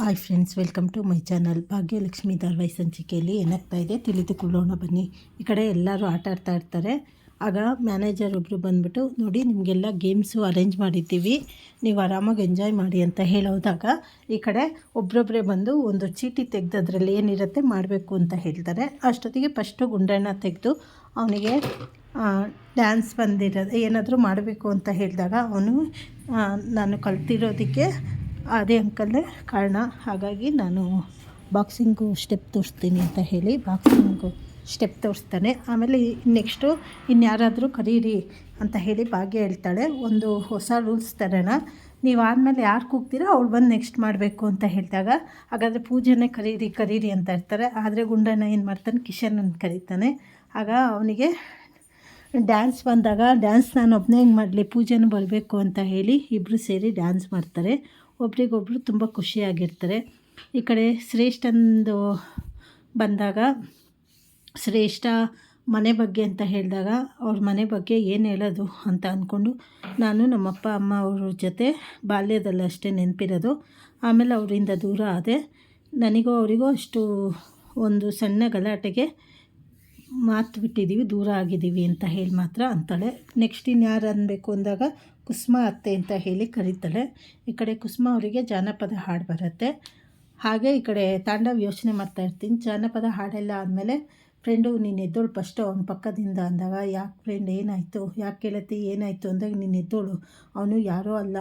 Hi friends welcome to my channel Bhagyalakshmi ಧಾರಾವಾಹಿ ಸಂಚಿಕೆಯಲ್ಲಿ ಏನಾಗ್ತಾ ಇದೆ ತಿಳಿದುಕೊಳ್ಳೋಣ ಬನ್ನಿ. ಈ ಕಡೆ ಎಲ್ಲರೂ ಆಟ ಆಡ್ತಾ ಇರ್ತಾರೆ. ಆಗ ಮ್ಯಾನೇಜರ್ ಒಬ್ಬರು ಬಂದ್ಬಿಟ್ಟು, ನೋಡಿ, ನಿಮಗೆಲ್ಲ ಗೇಮ್ಸು ಅರೇಂಜ್ ಮಾಡಿದ್ದೀವಿ. ನೀವು ಆರಾಮಾಗಿ ಎಂಜಾಯ್ ಮಾಡಿ ಅಂತ ಹೇಳೋದಾಗ, ಈ ಕಡೆ ಒಬ್ರೊಬ್ಬರೇ ಬಂದು ಒಂದು ಚೀಟಿ ತೆಗೆದು ಅದರಲ್ಲಿ ಏನಿರುತ್ತೆ ಮಾಡಬೇಕು ಅಂತ ಹೇಳ್ತಾರೆ. ಅಷ್ಟೊತ್ತಿಗೆ ಫಸ್ಟು ಗುಂಡಣ್ಣ ತೆಗೆದು, ಅವನಿಗೆ ಡ್ಯಾನ್ಸ್ ಬಂದಿರೋದು ಏನಾದರೂ ಮಾಡಬೇಕು ಅಂತ ಹೇಳಿದಾಗ, ಅವನು ನಾನು ಕಲ್ತಿರೋದಕ್ಕೆ ಅದೇ ಅಂಕಲ್ಲೇ ಕಾರಣ. ಹಾಗಾಗಿ ನಾನು ಬಾಕ್ಸಿಂಗು ಸ್ಟೆಪ್ ತೋರಿಸ್ತೀನಿ ಅಂತ ಹೇಳಿ ಬಾಕ್ಸಿಂಗು ಸ್ಟೆಪ್ ತೋರಿಸ್ತಾನೆ. ಆಮೇಲೆ ನೆಕ್ಸ್ಟು ಇನ್ಯಾರಾದರೂ ಕರೀರಿ ಅಂತ ಹೇಳಿ ಭಾಗ್ಯ ಹೇಳ್ತಾಳೆ. ಒಂದು ಹೊಸ ರೂಲ್ಸ್ ತರೋಣ. ನೀವು ಆದಮೇಲೆ ಯಾರು ಕೂಗ್ತೀರಾ ಅವ್ಳು ಬಂದು ನೆಕ್ಸ್ಟ್ ಮಾಡಬೇಕು ಅಂತ ಹೇಳಿದಾಗ ಹಾಗಾದರೆ ಪೂಜೆನೇ ಕರೀರಿ ಕರೀರಿ ಅಂತ ಇರ್ತಾರೆ. ಆದರೆ ಗುಂಡನ ಏನು ಮಾಡ್ತಾನೆ? ಕಿಶನ್ ಅಂತ ಕರೀತಾನೆ. ಆಗ ಅವನಿಗೆ ಡ್ಯಾನ್ಸ್ ಬಂದಾಗ ಡ್ಯಾನ್ಸ್ ನಾನು ಒಬ್ಬನೇ ಹೆಂಗೆ ಮಾಡಲಿ, ಪೂಜೆನೂ ಬರಬೇಕು ಅಂತ ಹೇಳಿ ಇಬ್ಬರು ಸೇರಿ ಡ್ಯಾನ್ಸ್ ಮಾಡ್ತಾರೆ. ಒಬ್ರಿಗೊಬ್ರು ತುಂಬ ಖುಷಿಯಾಗಿರ್ತಾರೆ. ಈ ಕಡೆ ಶ್ರೇಷ್ಠಂದು ಬಂದಾಗ, ಶ್ರೇಷ್ಠ ಮನೆ ಬಗ್ಗೆ ಅಂತ ಹೇಳಿದಾಗ, ಅವ್ರ ಮನೆ ಬಗ್ಗೆ ಏನು ಹೇಳೋದು ಅಂತ ಅಂದ್ಕೊಂಡು ನಾನು ನಮ್ಮಪ್ಪ, ಅಮ್ಮ ಅವ್ರ ಜೊತೆ ಬಾಲ್ಯದಲ್ಲಿ ಅಷ್ಟೇ ನೆನಪಿರೋದು. ಆಮೇಲೆ ಅವರಿಂದ ದೂರ ಆದೆ. ನನಗೂ ಅವರಿಗೂ ಅಷ್ಟು ಒಂದು ಸಣ್ಣ ಗಲಾಟೆಗೆ ಮಾತು ಬಿಟ್ಟಿದ್ದೀವಿ, ದೂರ ಆಗಿದ್ದೀವಿ ಅಂತ ಹೇಳಿ ಮಾತ್ರ ಅಂತಾಳೆ. ನೆಕ್ಸ್ಟ್ ಇನ್ಯಾರು ಅನ್ನಬೇಕು ಅಂದಾಗ ಕುಸುಮ ಅತ್ತೆ ಅಂತ ಹೇಳಿ ಕರೀತಾಳೆ. ಈ ಕಡೆ ಕುಸುಮ ಅವರಿಗೆ ಜಾನಪದ ಹಾಡು ಬರುತ್ತೆ. ಹಾಗೆ ಈ ಕಡೆ ತಾಂಡವ್ ಯೋಚನೆ ಮಾಡ್ತಾ ಇರ್ತೀನಿ. ಜಾನಪದ ಹಾಡೆಲ್ಲ ಆದಮೇಲೆ, ಫ್ರೆಂಡು, ನೀನು ಎದ್ದೋಳು ಫಸ್ಟು ಅವನ ಪಕ್ಕದಿಂದ ಅಂದಾಗ, ಯಾಕೆ ಫ್ರೆಂಡ್ ಏನಾಯಿತು? ಯಾಕೆ ಕೇಳತ್ತಿ ಏನಾಯಿತು ಅಂದಾಗ ನೀನು ಎದ್ದೋಳು? ಅವನು ಯಾರೋ ಅಲ್ಲ.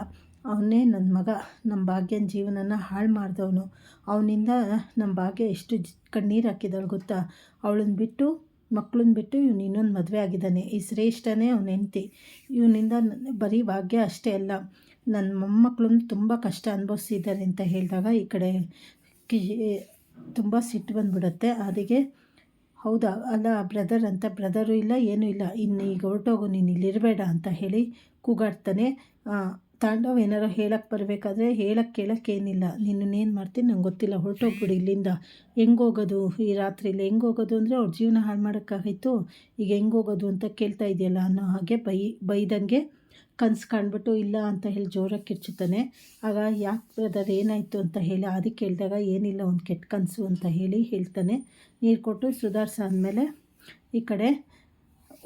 ಅವನೇ ನನ್ನ ಮಗ. ನಮ್ಮ ಭಾಗ್ಯನ ಜೀವನನ ಹಾಳು ಮಾಡಿದವನು. ಅವನಿಂದ ನಮ್ಮ ಭಾಗ್ಯ ಎಷ್ಟು ಕಣ್ಣೀರು ಹಾಕಿದಳು ಗೊತ್ತಾ? ಅವಳನ್ನು ಬಿಟ್ಟು ಮಕ್ಕಳನ್ನ ಬಿಟ್ಟು ಇವನು ಇನ್ನೊಂದು ಮದುವೆ ಆಗಿದ್ದಾನೆ. ಈ ಶ್ರೇಷ್ಠನೇ ಅವನ ಹೆಂಡತಿ. ಇವನಿಂದ ಬರೀ ಭಾಗ್ಯ ಅಷ್ಟೇ ಅಲ್ಲ ನನ್ನ ಮೊಮ್ಮಕ್ಕಳನ್ನು ತುಂಬ ಕಷ್ಟ ಅನುಭವಿಸಿದ್ದಾರೆ ಅಂತ ಹೇಳಿದಾಗ ಈ ಕಡೆ ಕಿ ತುಂಬ ಸಿಟ್ಟು ಬಂದ್ಬಿಡುತ್ತೆ. ಅದಕ್ಕೆ ಹೌದಾ, ಅಲ್ಲ, ಬ್ರದರ್ ಅಂತ, ಬ್ರದರು ಇಲ್ಲ, ಏನೂ ಇಲ್ಲ. ಇನ್ನು ಈಗ ಹೊರಟೋಗು, ನೀನು ಇಲ್ಲಿರಬೇಡ ಅಂತ ಹೇಳಿ ಕೂಗಾಡ್ತಾನೆ. ತಾಂಡವ್ ಏನಾರು ಹೇಳಕ್ಕೆ ಬರಬೇಕಾದ್ರೆ ಹೇಳಕ್ಕೆ ಕೇಳಕ್ಕೆ ಏನಿಲ್ಲ. ನಿನ್ನನ್ನೇನು ಮಾಡ್ತೀನಿ ನಂಗೆ ಗೊತ್ತಿಲ್ಲ. ಹೊರಟೋಗ್ಬಿಡು ಇಲ್ಲಿಂದ. ಹೆಂಗೋಗೋದು ಈ ರಾತ್ರಿಲಿ ಹೆಂಗೋಗೋದು ಅಂದರೆ ಅವ್ರ ಜೀವನ ಹಾಳು ಮಾಡೋಕ್ಕಾಗಿತ್ತು ಈಗ ಹೆಂಗೋಗೋದು ಅಂತ ಕೇಳ್ತಾ ಇದೆಯಲ್ಲ ಅನ್ನೋ ಹಾಗೆ ಬೈ, ಬೈದಂಗೆ ಕನಸು ಕಾಣ್ಬಿಟ್ಟು ಇಲ್ಲ ಅಂತ ಹೇಳಿ ಜೋರಾಗಿ ಕಿರ್ಚುತ್ತಾನೆ ಆಗ ಯಾಕೆ ಬ್ರದರ್ ಏನಾಯಿತು ಅಂತ ಹೇಳಿ ಅದಕ್ಕೆ ಕೇಳಿದಾಗ ಏನಿಲ್ಲ ಒಂದು ಕೆಟ್ಟ ಕನಸು ಅಂತ ಹೇಳಿ ಹೇಳ್ತಾನೆ. ನೀರು ಕೊಟ್ಟು ಸುಧಾರಿಸ ಆದಮೇಲೆ ಈ ಕಡೆ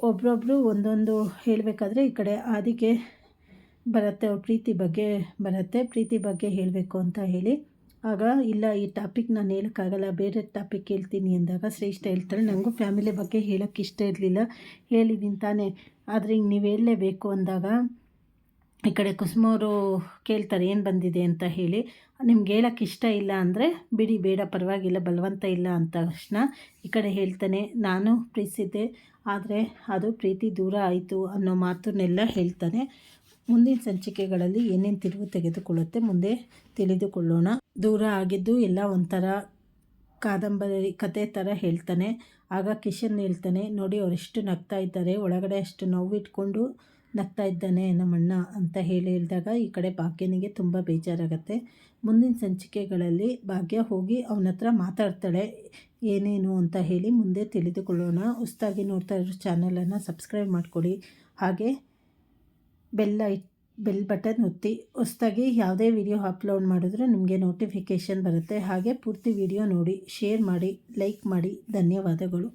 ಒಬ್ರೊಬ್ಬರು ಒಂದೊಂದು ಹೇಳಬೇಕಾದ್ರೆ ಈ ಕಡೆ ಅದಕ್ಕೆ ಬರುತ್ತೆ ಪ್ರೀತಿ ಬಗ್ಗೆ ಬರುತ್ತೆ, ಪ್ರೀತಿ ಬಗ್ಗೆ ಹೇಳಬೇಕು ಅಂತ ಹೇಳಿ. ಆಗ ಇಲ್ಲ, ಈ ಟಾಪಿಕ್ ನಾನು ಹೇಳೋಕ್ಕಾಗಲ್ಲ, ಬೇರೆ ಟಾಪಿಕ್ ಹೇಳ್ತೀನಿ ಅಂದಾಗ ಶ್ರೇಷ್ಠ ಹೇಳ್ತಾರೆ ನನಗೂ ಫ್ಯಾಮಿಲಿ ಬಗ್ಗೆ ಹೇಳೋಕ್ಕೆ ಇಷ್ಟ ಇರಲಿಲ್ಲ. ಹೇಳಿದ್ದೀನಿ ತಾನೇ. ಆದರೆ ಹಿಂಗೆ ನೀವು ಹೇಳಲೇಬೇಕು ಅಂದಾಗ ಈ ಕಡೆ ಕುಸುಮವರು ಕೇಳ್ತಾರೆ, ಏನು ಬಂದಿದೆ ಅಂತ ಹೇಳಿ. ನಿಮ್ಗೆ ಹೇಳೋಕ್ಕೆ ಇಷ್ಟ ಇಲ್ಲ ಅಂದರೆ ಬಿಡಿ, ಬೇಡ, ಪರವಾಗಿಲ್ಲ, ಬಲವಂತ ಇಲ್ಲ ಅಂತ ತಕ್ಷಣ ಈ ಕಡೆ ಹೇಳ್ತಾನೆ. ನಾನು ಪ್ರೀತಿಸಿದ್ದೆ, ಆದರೆ ಅದು ಪ್ರೀತಿ ದೂರ ಆಯಿತು ಅನ್ನೋ ಮಾತನ್ನೆಲ್ಲ ಹೇಳ್ತಾನೆ. ಮುಂದಿನ ಸಂಚಿಕೆಗಳಲ್ಲಿ ಏನೇನು ತಿರುವು ತೆಗೆದುಕೊಳ್ಳುತ್ತೆ ಮುಂದೆ ತಿಳಿದುಕೊಳ್ಳೋಣ. ದೂರ ಆಗಿದ್ದು ಎಲ್ಲ ಒಂಥರ ಕಾದಂಬರಿ, ಕತೆ ಥರ ಹೇಳ್ತಾನೆ. ಆಗ ಕಿಶನ್ ಹೇಳ್ತಾನೆ, ನೋಡಿ, ಅವರೆಷ್ಟು ನಗ್ತಾ ಇದ್ದಾರೆ. ಒಳಗಡೆ ಅಷ್ಟು ನೋವಿಟ್ಕೊಂಡು ನಗ್ತಾ ಇದ್ದಾನೆ ನಮ್ಮಣ್ಣ ಅಂತ ಹೇಳಿ ಹೇಳಿದಾಗ ಈ ಕಡೆ ಭಾಗ್ಯನಿಗೆ ತುಂಬ ಬೇಜಾರಾಗತ್ತೆ. ಮುಂದಿನ ಸಂಚಿಕೆಗಳಲ್ಲಿ ಭಾಗ್ಯ ಹೋಗಿ ಅವನ ಹತ್ರ ಮಾತಾಡ್ತಾಳೆ. ಏನೇನು ಅಂತ ಹೇಳಿ ಮುಂದೆ ತಿಳಿದುಕೊಳ್ಳೋಣ. ಹೊಸ್ದಾಗಿ ನೋಡ್ತಾ ಇರೋ ಚಾನಲನ್ನು ಸಬ್ಸ್ಕ್ರೈಬ್ ಮಾಡಿಕೊಡಿ. ಹಾಗೆ ಬೆಲ್ಲ ಇಟ್ ಬೆಲ್ ಬಟನ್ ಒತ್ತಿ, ಹೊಸ್ದಾಗಿ ಯಾವುದೇ ವಿಡಿಯೋ ಅಪ್ಲೋಡ್ ಮಾಡಿದ್ರೂ ನಿಮಗೆ ನೋಟಿಫಿಕೇಷನ್ ಬರುತ್ತೆ. ಹಾಗೆ ಪೂರ್ತಿ ವಿಡಿಯೋ ನೋಡಿ, ಶೇರ್ ಮಾಡಿ, ಲೈಕ್ ಮಾಡಿ. ಧನ್ಯವಾದಗಳು.